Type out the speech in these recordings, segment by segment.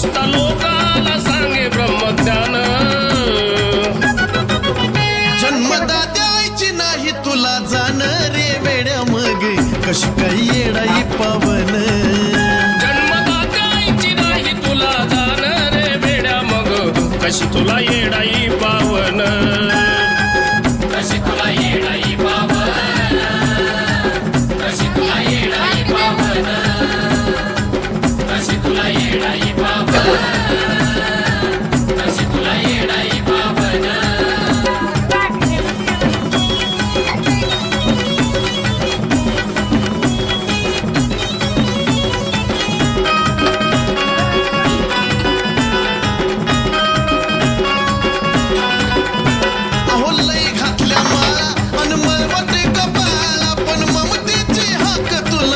नुसता लोकाला सांगे ब्रह्मज्ञान. जन्मदात्या आईची नाही तुला जाण रे वेड्या मग. कशी काही येडाई पावन. जन्मदात्या आईची नाही तुला जाण रे बेड्या मग. कशी तुला येडाई पावन. कशी तुला येडाई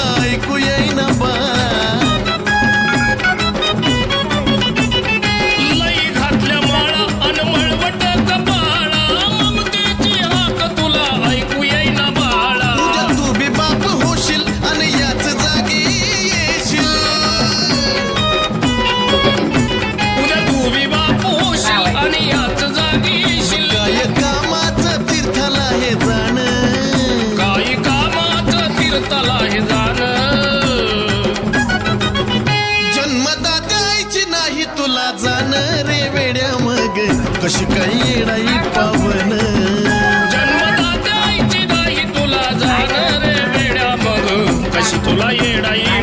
हाक तुला तीर्थाला हे जाण. जन्मदात्या आईची नाही तुला जाण रे वेड्या मग. कशी काही येडाई पावन. जन्मदात्या आईची नाही तुला जाण रे वेड्या मग. कशी तुला येडाई